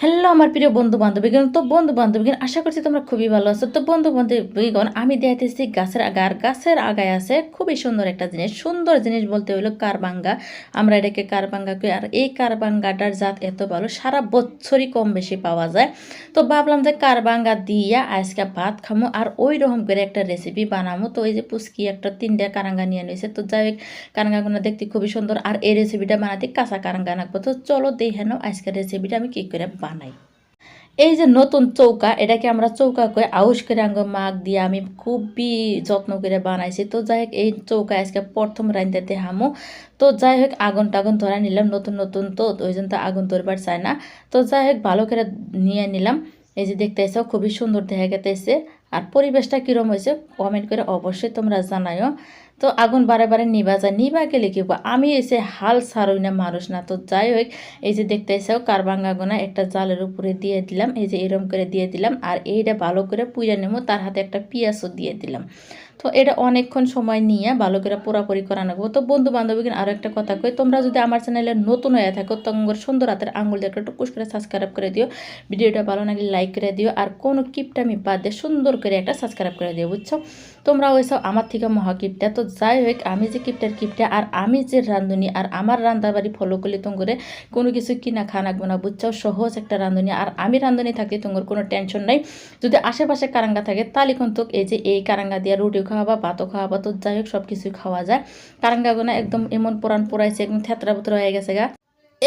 Hello আমার প্রিয় বন্ধু বান্ধবীগণ তো বন্ধু বান্ধবীগণ আশা করছি তোমরা খুবই ভালো আছো। তো বন্ধু বান্ধবীগণ আমি দেখাইতেছি গাছের আগা আর গাছের আগায় আছে খুবই সুন্দর একটা জিনিস। সুন্দর জিনিস বলতে হলো কারবাঙ্গা। আমরা এটাকে কারবাঙ্গা কই, আর এই কারবাঙ্গাটার জাত এত ভালো, সারা বছরই কম বেশি পাওয়া যায়। তো ভাবলাম যে কারবাঙ্গা দিয়া আজকে ভাত খামো, আর ওই রকম করে একটা রেসিপি বানামো। তো এই যে পুচকি একটা তিনটা কারাঙ্গা নিয়ে নিয়েছে তো যাই হোক কারাঙ্গাগুলো দেখতে খুবই সুন্দর, আর এই রেসিপিটা বানাতে কাঁচা কারাঙ্গা নাকবো তো চলো দেখে নাও আজকের রেসিপিটা আমি কী করে বানাই। এই যে নতুন চৌকা, এটাকে আমরা চৌকা করে আউশ করে আঙ্গ মাগ দিয়ে আমি খুবই যত্ন করে বানাইছি। তো যাই হোক এই চৌকা আজকে প্রথম রাঁধতে হামো। তো যাই হোক আগুন টাগুন ধরা নিলাম, নতুন নতুন তো ওই জন্য তো আগুন ধরবার চায় না। তো যাই হোক ভালো করে নিয়ে নিলাম। এই যে দেখতে এসেও খুবই সুন্দর দেখা গেতেছে। আর পরিবেশটা কীরকম হয়েছে কমেন্ট করে অবশ্যই তোমরা জানাইও। তো আগুন বারে বারে নিবা যায়। নিবা গেলে কি? আমি এসে হাল ছাড়ই না মানুষ না, তো যাই হোক, এই যে দেখতে এসেও কারবাঙ্গা গোনা একটা জালের উপরে দিয়ে দিলাম, এই যে এরম করে দিয়ে দিলাম, আর এইটা ভালো করে পুজো নেব, তার হাতে একটা পিঁয়াজও দিয়ে দিলাম। তো এটা অনেকক্ষণ সময় নিয়ে ভালো করে পোড়াপুরি করা নেব। তো বন্ধু বান্ধবী আরও একটা কথা কই, তোমরা যদি আমার চ্যানেলে নতুন হয়ে থাকো তোমার সুন্দর হাতের আঙুল দিয়ে একটা টুকুস করে সাবস্ক্রাইব করে দিও, ভিডিওটা ভালো লাগলে লাইক করে দিও, আর কোনো কিপটা আমি বাদ দিয়ে সুন্দর করে একটা সাবস্ক্রাইব করে দিও, বুঝছ? তোমরা ওইসব আমার থেকে মহা কিপটা। তো যাই হোক, আমি যে কিপটার কিপটা, আর আমি যে রাঁধুনি, আর আমার রান্নার বাড়ি ফলো করলে তোমার কোনো কিছু কিনা খা লাগবে না, বুঝছ? সহজ একটা রাঁধুনি, আর আমি রাঁধুনি থাকলে তোমার কোনো টেনশন নাই। যদি আশেপাশে কারাঙ্গা থাকে, তাহলে কিন্তু এই যে এই কারাঙ্গা দিয়ে রুটি খাওয়াবা, ভাতও খাওয়াবা, তো যাই হোক সব কিছুই খাওয়া যায়। কারাঙ্গাগুনা একদম এমন পুরান পুরাইছে, একদম থেতরা হয়ে গেছে গা।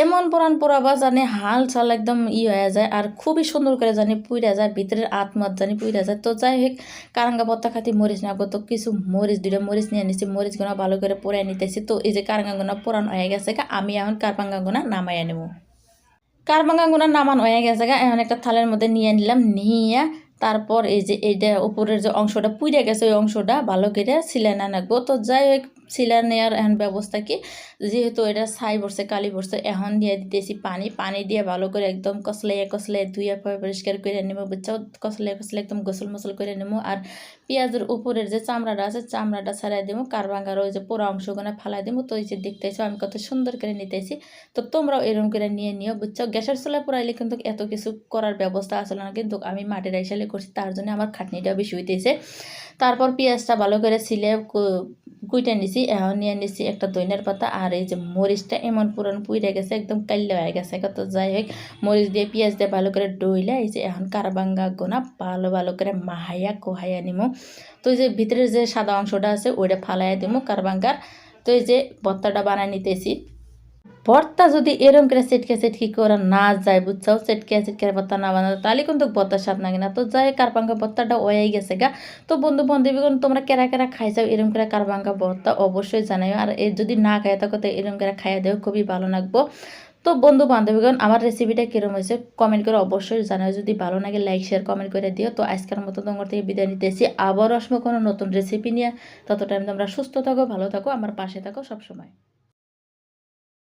এমন পুরান পোড়াবা জানে হাল চাল একদম ই হয়ে যায় আর খুবই সুন্দর করে জানি পুইরা যায়, ভিতরের আত্মাত জানি পুইরা যায়। তো যাই হোক, কারাঙ্গা পত্তা খাতি মরিচ না তো কিছু মরিচ, দুইটা মরিচ নিয়ে নিছি, মরিচগুলো ভালো করে পোড়াই নিতেছি। তো এই যে কারাঙ্গাগুনা পুরান হয়ে গেছে আমি এখন কারপাঙ্গাগুনা নামাইয়া নেব। কারবাঙ্গাগুনা নামান হয়ে গেছে গা, এখন একটা থালের মধ্যে নিয়ে নিলাম, নিয়ে তারপর এই যে এইটা উপরের যে অংশটা পুড়ে গেছে, ওই অংশটা ভালো করে সিলাই না নাকবো তো যাই হোক সিলাই নেওয়ার এখন ব্যবস্থা কি? যেহেতু এটা ছাই বসছে কালি বসছে এখন দিয়ে দিতেছি পানি। পানি দিয়ে ভালো করে একদম কসলাইয়া কসলাই ধুইয়া পরিষ্কার করে নেব বুঝছ? কসলাই কসলাই একদম গোসল মসল করে নেব আর পেঁয়াজের উপরের যে চামড়াটা আছে, চামড়াটা ছাড়াই দেবো কারবাঙ্গার ওই যে পুরো অংশগুলো ফালাই দেবো তো এই যে দেখতেছো, আমি কত সুন্দর করে নিতেছি। তো তোমরাও এরকম করে নিয়ে নিও, বুঝছ? গ্যাসের চুলা পুরাইলে কিন্তু এত কিছু করার ব্যবস্থা আসলে না। কিন্তু আমি মাটির আইসালে করছি, তার জন্য আমার খাটনিটাও বেশি হইতেছে। তারপর পেঁয়াজটা ভালো করে ছিলে কুইটা নিছি। এখন নিয়ে নিছি একটা দইনার পাতা, আর এই যে মরিচটা এমন পুরন পুইরে গেছে, একদম কাল্য হয়ে গেছে। কত যাই হোক, মরিচ দিয়ে পেঁয়াজ দিয়ে ভালো করে ডইলে এই যে এখন কারবাঙ্গা গোনা ভালো ভালো করে মাহাইয়া, কোহাইয়া নিমো। তো এই যে ভিতরের যে সাদা অংশটা আছে, ওইটা ফালাইয়া দিমো কারবাঙ্গার। তো এই যে ভত্তাটা বানাই নিতেছি। ভর্তা যদি এরম করে সেটকে সেটকি করে না যায়, বুঝছাও? সেটকে সেটকে ভর্তা না বানাতো তাহলে কিন্তু ভর্তার স্বাদ লাগে না। তো যাই কারপাঙ্গা ভর্তাটা ওয়াই গেছে গা। তো বন্ধু বান্ধবীগণ, তোমরা কেরা কেরা খাইছাও এরম করে কারপাঙ্গা ভর্তা অবশ্যই জানাইও। আর যদি না খাই থাকো, তো এরম করে খাইয়া দেও, খুবই ভালো লাগবো। তো বন্ধু বান্ধবীগণ, আমার রেসিপিটা কীরকম হয়েছে কমেন্ট করে অবশ্যই জানাও। যদি ভালো লাগে লাইক শেয়ার কমেন্ট করে দিও। তো আজকের মতো তোমার থেকে বিদায় নিতেছি। আবার আসব কোনো নতুন রেসিপি নিয়ে। তত টাইম তোমরা সুস্থ থাকো, ভালো থাকো, আমার পাশে থাকো সবসময়।